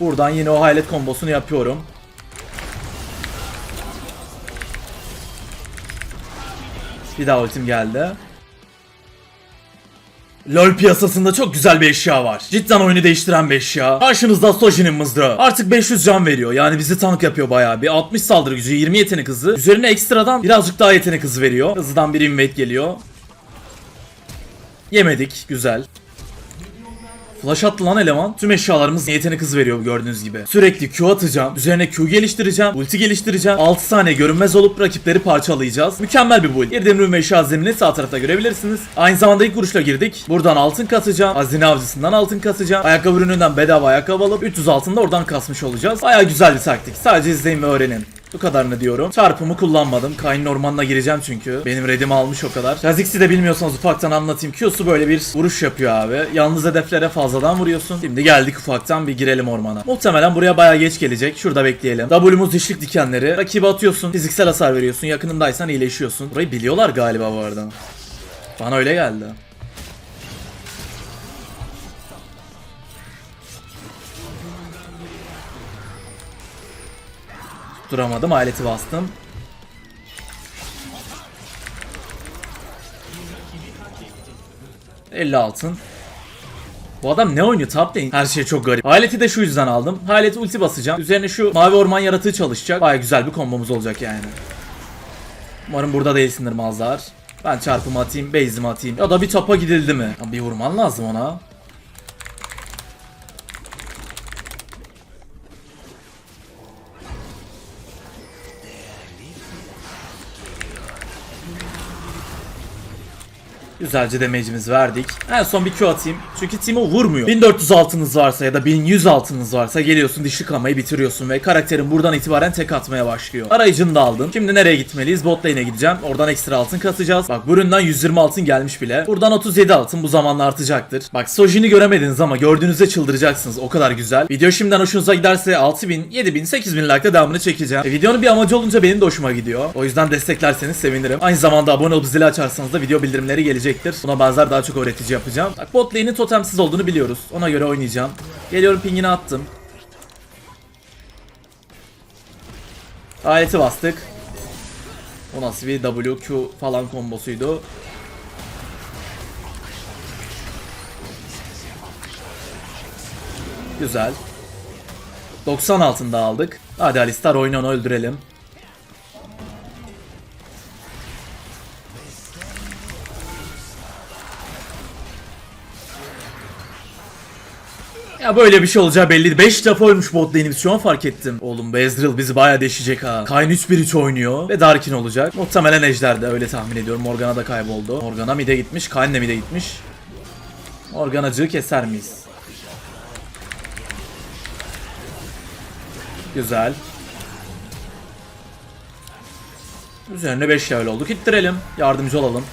Buradan yine o hayalet kombosunu yapıyorum. Bir daha ultim geldi. LoL piyasasında çok güzel bir eşya var. Cidden oyunu değiştiren bir eşya. Karşınızda Sojin'in mızrağı. Artık 500 can veriyor. Yani bizi tank yapıyor bayağı bir. 60 saldırı gücü, 20 yetenek hızı. Üzerine ekstradan birazcık daha yetenek hızı veriyor. Hızlıdan bir invade geliyor. Yemedik. Güzel. Flash attı eleman. Tüm eşyalarımız yetenek hızı veriyor gördüğünüz gibi. Sürekli Q atacağım. Üzerine Q geliştireceğim. Ulti geliştireceğim. 6 saniye görünmez olup rakipleri parçalayacağız. Mükemmel bir build. Ürün ve eşya zemini sağ tarafta görebilirsiniz. Aynı zamanda ilk vuruşla girdik. Buradan altın kasacağım. Hazine avcısından altın kasacağım. Ayakkabı ürününden bedava ayakkabı alıp 300 altın da oradan kasmış olacağız. Baya güzel bir taktik. Sadece izleyin ve öğrenin. Bu kadarını diyorum. Çarpımı kullanmadım. Kayn'ın ormanına gireceğim çünkü. Benim redim almış o kadar. Razix'i de bilmiyorsanız ufaktan anlatayım. Q'su böyle bir vuruş yapıyor abi. Yalnız hedeflere fazladan vuruyorsun. Şimdi geldik ufaktan bir girelim ormana. Muhtemelen buraya bayağı geç gelecek. Şurada bekleyelim. W'muz dişlik dikenleri. Rakibe atıyorsun. Fiziksel hasar veriyorsun. Yakınındaysan iyileşiyorsun. Burayı biliyorlar galiba bu arada. Bana öyle geldi. Duramadım. Aleti bastım. ...50 altın. Bu adam ne oynuyor top lane? Her şey çok garip. Aleti de şu yüzden aldım. Aleti ulti basacağım. Üzerine şu mavi orman yaratığı çalışacak. Baya güzel bir kombomuz olacak yani. Umarım burada değilsindir Mazlar. Ben çarpımı atayım, base'imi atayım. Ya da bir topa gidildi mi? Ya bir vurman lazım ona. Güzelce damage'imizi verdik. En son bir Q atayım. Çünkü Timo vurmuyor. 1400 altınız varsa ya da 1100 altınız varsa geliyorsun dişli kamayı bitiriyorsun ve karakterin buradan itibaren tek atmaya başlıyor. Arayıcını da aldın. Şimdi nereye gitmeliyiz? Bot lane'e gideceğim. Oradan ekstra altın kasacağız. Bak bu üründen 120 altın gelmiş bile. Buradan 37 altın bu zamanla artacaktır. Bak Sojin'i göremediniz ama gördüğünüzde çıldıracaksınız. O kadar güzel. Video şimdiden hoşunuza giderse 6000, 7000, 8000 like'la devamını çekeceğim. E, videonun bir amacı olunca benim de hoşuma gidiyor. O yüzden desteklerseniz sevinirim. Aynı zamanda abone olup zili açarsanız da video bildirimleri gelecektir. Buna benzer daha çok öğretici yapacağım. Bak bot lane'in totemsiz olduğunu biliyoruz. Ona göre oynayacağım. Geliyorum pingini attım. Aleti bastık. O nasıl bir WQ falan kombosuydu. Güzel. 90 altında aldık. Hadi Alistar oyunu öldürelim. Ya böyle bir şey olacağı belliydi. 5 defa ölmüş bot lane'imiz şu an fark ettim. Oğlum Bezril bizi bayağı deşecek ha. Kayn 3-1-3 oynuyor ve Darkin olacak. Muhtemelen Ejder'de öyle tahmin ediyorum. Morgana da kayboldu. Morgana mid'e gitmiş. Kayn de mid'e gitmiş. Morganacığı keser miyiz? Güzel. Üzerine 5 level olduk. İttirelim. Yardımcı olalım.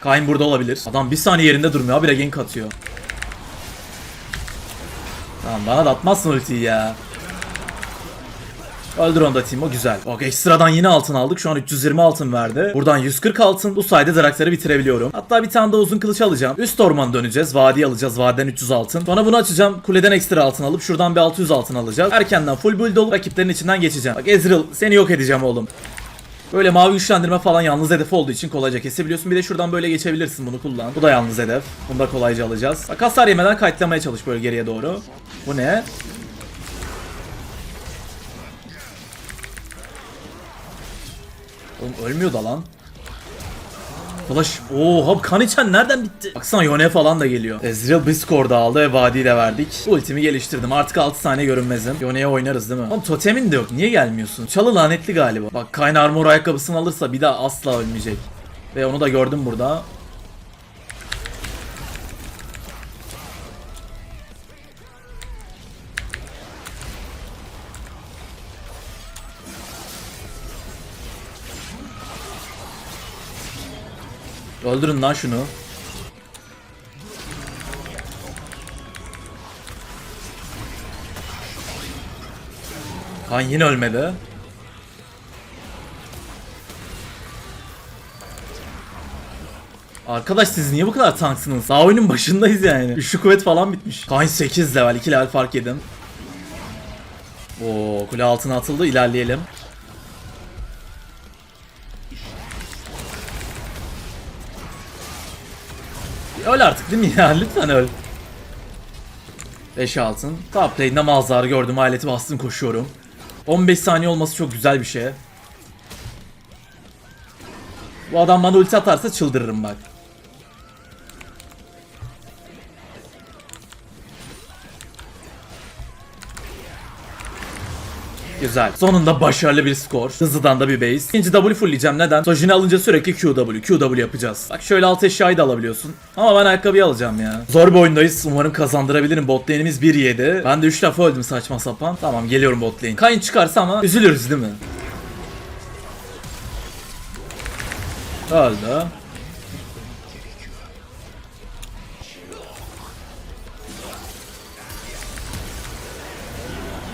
Kayn burada olabilir. Adam bir saniye yerinde durmuyor. Habire gank atıyor. Tamam bana da atmazsın ultiyi ya. Öldür onu da Timo güzel. Bak ekstradan yine altın aldık. Şu an 320 altın verdi. Buradan 140 altın. Bu sayede Draktar'ı bitirebiliyorum. Hatta bir tane de uzun kılıç alacağım. Üst orman döneceğiz. Vadi alacağız. Vadiden 300 altın. Sonra bunu açacağım. Kuleden ekstra altın alıp şuradan bir 600 altın alacağız. Erkenden full build olup rakiplerin içinden geçeceğim. Bak Ezreal seni yok edeceğim oğlum. Böyle mavi güçlendirme falan yalnız hedef olduğu için kolayca kesebiliyorsun. Bir de şuradan böyle geçebilirsin bunu kullan. Bu da yalnız hedef. Bunu da kolayca alacağız. Bak hasar yemeden kayıtlamaya çalış böyle geriye doğru. Bu ne? Oğlum ölmüyor da lan. Flash. Oha kan içen nereden bitti? Baksana Yone falan da geliyor. Ezreal Biscord da aldı ve vadiyi de verdik. Ultimi geliştirdim. Artık 6 saniye görünmezim. Yone'ye oynarız değil mi? Oğlum totemin de yok. Niye gelmiyorsun? Çalı lanetli galiba. Bak Kayn armor ayakkabısını alırsa bir daha asla ölmeyecek. Ve onu da gördüm burada. Öldürün lan şunu. Kan yine ölmedi. Arkadaş siz niye bu kadar tanksınız? Daha oyunun başındayız yani. Üçlü kuvvet falan bitmiş. Kayn 8 level 2 level fark yedim. Oo kule altına atıldı ilerleyelim. Değil mi ya? Lütfen öl. 5 altın. Top lane'de Malzar'ı gördüm. Aleti bastım koşuyorum. 15 saniye olması çok güzel bir şey. Bu adam bana ulti atarsa çıldırırım bak. Güzel. Sonunda başarılı bir skor. Hızlıdan da bir base. İkinci W fullleyeceğim. Neden? Sojini alınca sürekli QW, QW yapacağız. Bak şöyle alt eşyayı da alabiliyorsun. Ama ben ayakkabıyı alacağım ya. Zor bir oyundayız. Umarım kazandırabilirim. Bot lane'imiz 1-7. Ben de 3 defa öldüm saçma sapan. Tamam geliyorum bot lane. Kayn çıkarsa ama üzülürüz değil mi? Öldü.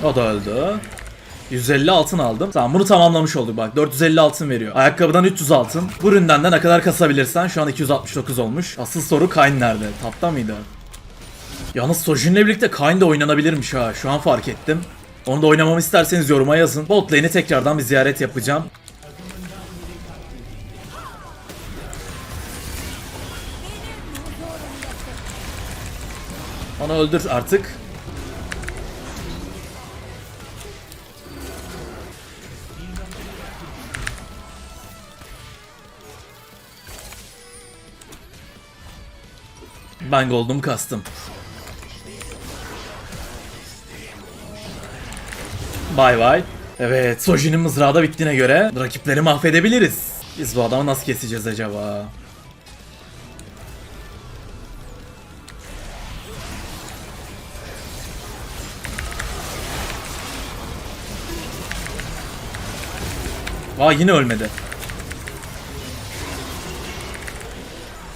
O da öldü. 150 altın aldım. Tamam bunu tamamlamış olduk bak. 450 altın veriyor. Ayakkabıdan 300 altın. Bu üründen de ne kadar kasabilirsen şu an 269 olmuş. Asıl soru Kayn nerede? Tapta mıydı? Yalnız Sojin'le birlikte Kayn de oynanabilirmiş ha. Şu an fark ettim. Onu da oynamamı isterseniz yoruma yazın. Bot tekrardan bir ziyaret yapacağım. Onu öldür artık. Ben gold'um kastım. Bay bay. Evet, Soji'nin mızrağı da bittiğine göre rakipleri mahvedebiliriz. Biz bu adamı nasıl keseceğiz acaba? Aa yine ölmedi.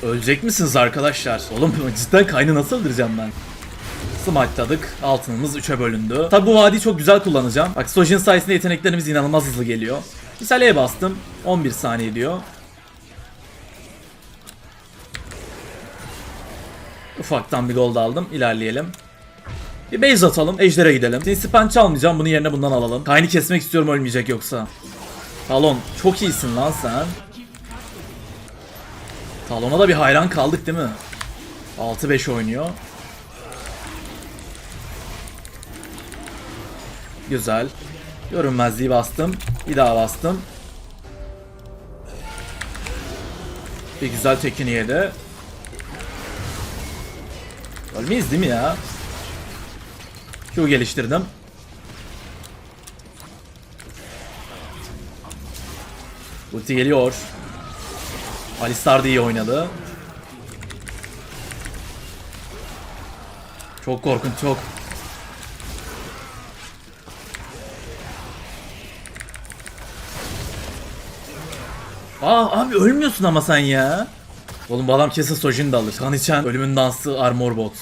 Ölecek misiniz arkadaşlar? Oğlum cidden kaynı nasıl öldüreceğim ben? Smite'ladık. Altınımız 3'e bölündü. Tabi bu vadiyi çok güzel kullanacağım. Bak Sojin sayesinde yeteneklerimiz inanılmaz hızlı geliyor. Misale'ye bastım. 11 saniye diyor. Ufaktan bir gold aldım. İlerleyelim. Bir base atalım. Ejder'e gidelim. Sinsi pençe almayacağım. Bunun yerine bundan alalım. Kaynı kesmek istiyorum ölmeyecek yoksa. Talon çok iyisin lan sen. Talon'a da bir hayran kaldık değil mi? 6-5 oynuyor. Güzel. Görünmezliği bastım. Bir daha bastım. Bir güzel tekini yedi. Ölmeyiz değil mi ya? Q geliştirdim. Ulti geliyor. Alistar da iyi oynadı. Çok korkunç çok. Aa abi ölmüyorsun ama sen ya. Oğlum bu adam kesin Sojin de alır. Kan içen ölümün dansı armor bot.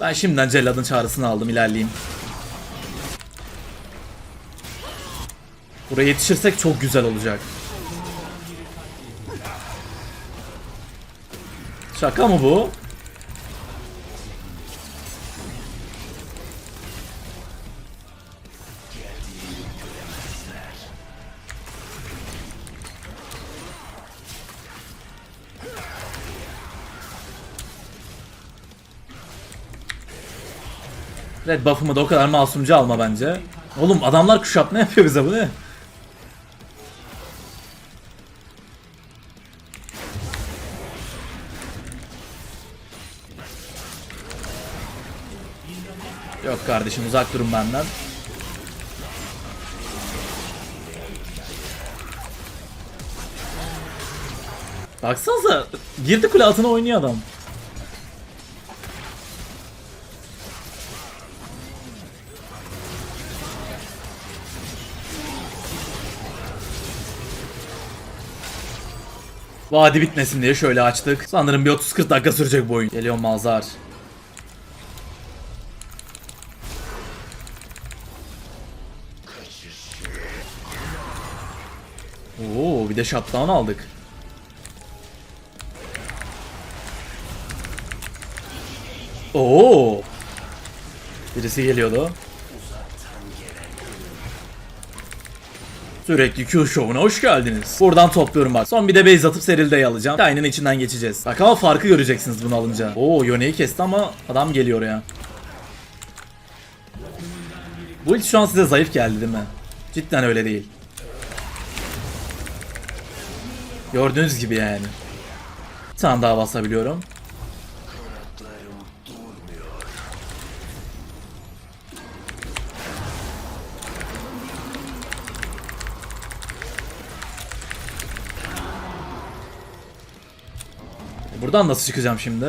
Ben şimdiden Cellad'ın çağrısını aldım ilerleyeyim. Buraya yetişirsek çok güzel olacak. Şaka mı bu? Red buff'ımı da o kadar masumca alma bence. Oğlum adamlar kuşatma yapıyor bize bu ne? Kardeşim uzak durun benden. Baksanıza girdi kule altına oynuyor adam. Vadi bitmesin diye şöyle açtık. Sanırım bir 30-40 dakika sürecek bu oyun. Geliyor Malzar. De shutdown aldık. Oo. Birisi geliyordu. Sürekli Q şovuna hoş geldiniz. Buradan topluyorum bak. Son bir de base atıp Serilde'yi alacağım. Kaynın içinden geçeceğiz. Bak ama farkı göreceksiniz bunu alınca. Oo Yone'yi kesti ama adam geliyor ya. Bu ilk şu an size zayıf geldi değil mi? Cidden öyle değil. Gördüğünüz gibi yani. Bir tane daha basabiliyorum. Buradan nasıl çıkacağım şimdi?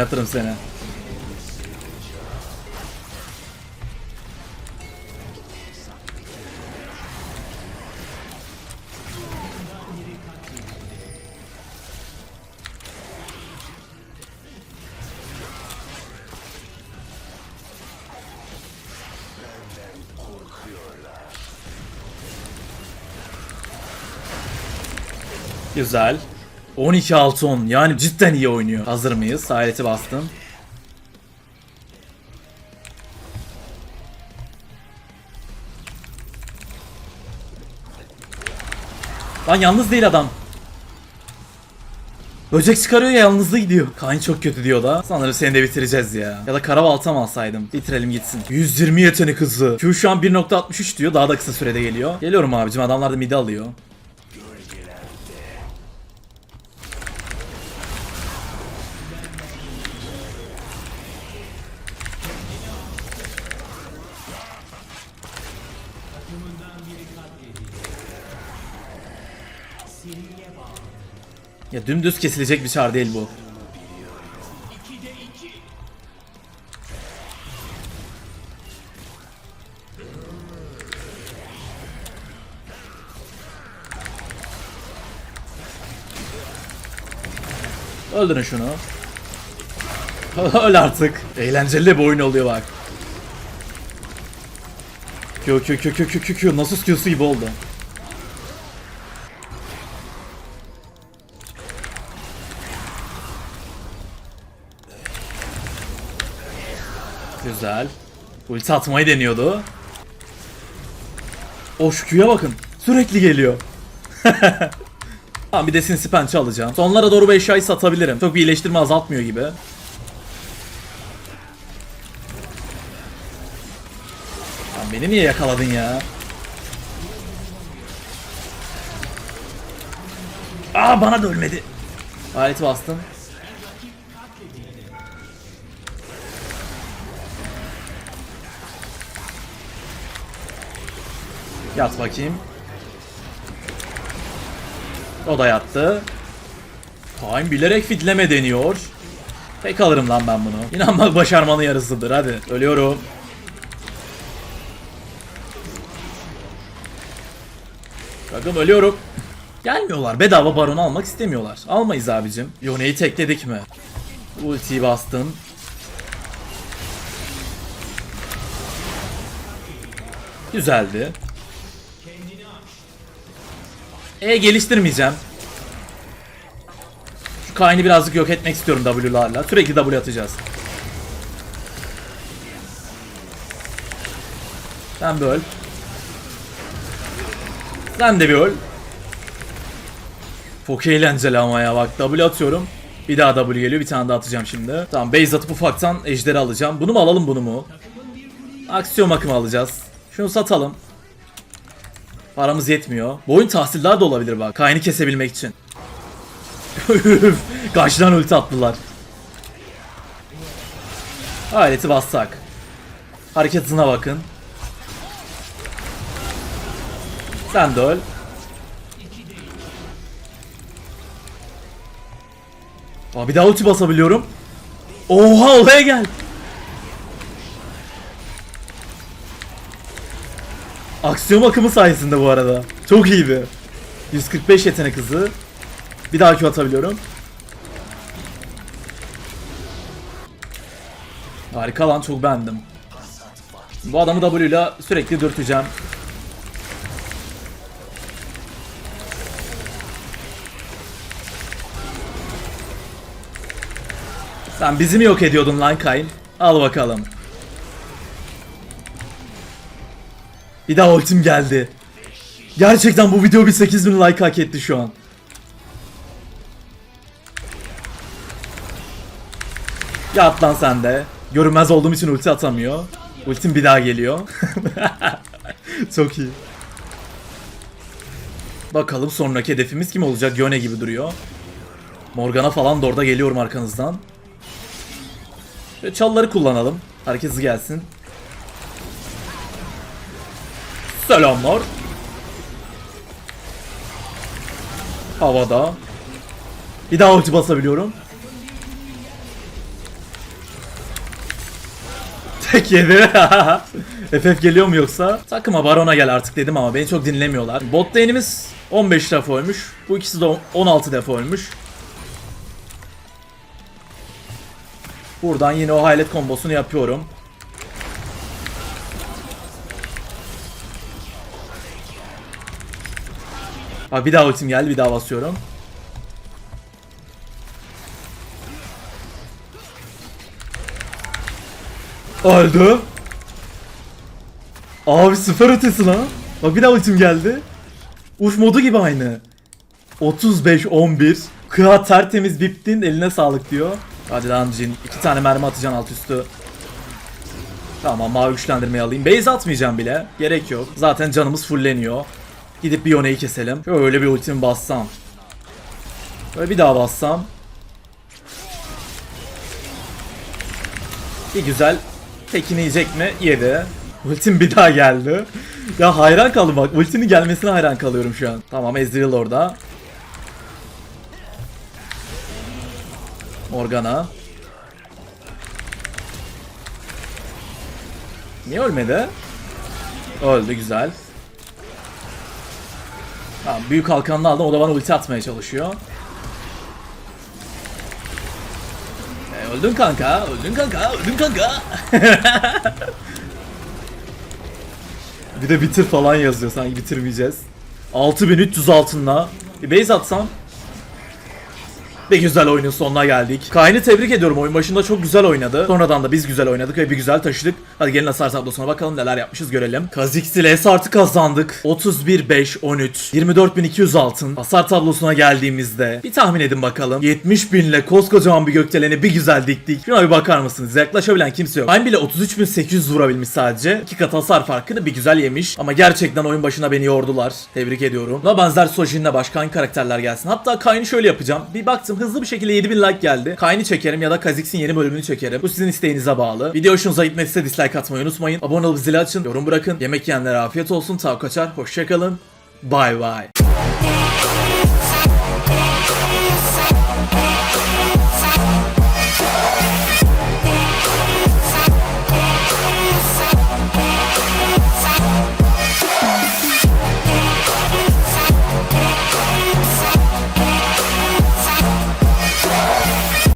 Oynatırım seni. Güzel. 12 6 10 yani cidden iyi oynuyor. Hazır mıyız? Aleti bastım. Lan yalnız değil adam. Böcek çıkarıyor ya yalnızlığı gidiyor. Kayn çok kötü diyor da. Sanırım seni de bitireceğiz ya. Ya da karabaltam alsaydım. Bitirelim gitsin. 120 yetenek hızı. Q şu an 1.63 diyor. Daha da kısa sürede geliyor. Geliyorum abicim. Adamlar da midi alıyor. Ya dümdüz kesilecek bir çar değil bu. Öldürün şunu. Öl artık. Eğlenceli bir oyun oluyor bak. Q Q Q Q Q Q nasıl Q'su gibi oldu. Güzel. Ulti atmayı deniyordu. O şu bakın. Sürekli geliyor. tamam bir de Sinsi Penç'i alacağım. Sonlara doğru bu eşyayı satabilirim. Çok bir iyileştirme azaltmıyor gibi. Lan beni niye yakaladın ya? Aa bana da ölmedi. Aleti bastım. Yat bakayım. O da yattı. Kain bilerek fitleme deniyor. Tek alırım lan ben bunu. İnanmak başarmanın yarısıdır hadi. Ölüyorum. Bakın ölüyorum. Gelmiyorlar. Bedava baron almak istemiyorlar. Almayız abicim. Yone'yi tekledik mi? Ultiyi bastın. Güzeldi. E geliştirmeyeceğim. Şu Kayn'i birazcık yok etmek istiyorum W'larla. Sürekli W atacağız. Sen bir öl. Sen de bir öl. Çok eğlenceli ama ya bak W atıyorum. Bir daha W geliyor bir tane daha atacağım şimdi. Tamam base atıp ufaktan ejderi alacağım. Bunu mu alalım bunu mu? Aksiyon akımı alacağız. Şunu satalım. Paramız yetmiyor. Bu oyun tahsildar da olabilir bak. Kaynı kesebilmek için. Karşıdan ulti attılar. Aleti bassak. Hareket hızına bakın. Sen de öl. Aa, bir daha ulti basabiliyorum. Oha olaya gel. Aksiyon akımı sayesinde bu arada. Çok iyiydi. 145 yetenek hızı. Bir daha Q atabiliyorum. Harika lan çok beğendim. Bu adamı W ile sürekli dürteceğim. Sen bizi mi yok ediyordun lan Kayn? Al bakalım. Bir daha ultim geldi. Gerçekten bu video bir 8000 like hak etti şu an. Ya at lan sen de. Görünmez olduğum için ulti atamıyor. Ultim bir daha geliyor. Çok iyi. Bakalım sonraki hedefimiz kim olacak? Yone gibi duruyor. Morgana falan da orada geliyorum arkanızdan. Şöyle çalları kullanalım. Herkes gelsin. Selamlar. Havada. Bir daha ulti basabiliyorum. Tek yedi. FF geliyor mu yoksa? Takıma Baron'a gel artık dedim ama beni çok dinlemiyorlar. Bot lane'imiz 15 defa ölmüş. Bu ikisi de 16 defa ölmüş. Buradan yine o hayalet kombosunu yapıyorum. Abi bir daha ultim geldi bir daha basıyorum. Öldü. Abi sıfır ötesi lan. Bak bir daha ultim geldi. Uf modu gibi aynı. 35-11. Kıha tertemiz biptin eline sağlık diyor. Hadi lan Jin. iki tane mermi atacaksın alt üstü. Tamam mavi güçlendirmeyi alayım. Base atmayacağım bile. Gerek yok. Zaten canımız fulleniyor. Gidip bir Yone'yi keselim. Şöyle bir ultimi bassam. Böyle bir daha bassam. Bir güzel. Tekini yiyecek mi? Yedi. Ultim bir daha geldi. Ya hayran kaldım bak. Ultinin gelmesine hayran kalıyorum şu an. Tamam Ezreal orada. Morgana. Niye ölmedi? Öldü güzel. Tamam büyük halkanını aldım o da bana ulti atmaya çalışıyor. E, öldün kanka, öldün kanka, öldün kanka. bir de bitir falan yazıyor sanki bitirmeyeceğiz. 6300 altınla. Bir base atsam. Bir güzel oyunun sonuna geldik. Kayn'i tebrik ediyorum. Oyun başında çok güzel oynadı. Sonradan da biz güzel oynadık ve bir güzel taşıdık. Hadi gelin hasar tablosuna bakalım neler yapmışız görelim. S artı kazandık. 31 5 13 24200 altın. Hasar tablosuna geldiğimizde bir tahmin edin bakalım. 70 binle koskocaman bir gökdeleni bir güzel diktik. Şuna bir bakar mısınız? Yaklaşabilen kimse yok. Kayn bile 33800 vurabilmiş sadece. İki kat hasar farkını bir güzel yemiş. Ama gerçekten oyun başına beni yordular. Tebrik ediyorum. Buna benzer Sojin'le başka karakterler gelsin. Hatta Kayn'i şöyle yapacağım. Bir baktım hızlı bir şekilde 7000 like geldi. Kayn'i çekerim ya da Kha'Zix'in yeni bölümünü çekerim. Bu sizin isteğinize bağlı. Video hoşunuza gitmediyse dislike atmayı unutmayın. Abone olup zili açın. Yorum bırakın. Yemek yiyenlere afiyet olsun. Tav kaçar. Hoşçakalın. Bye bye.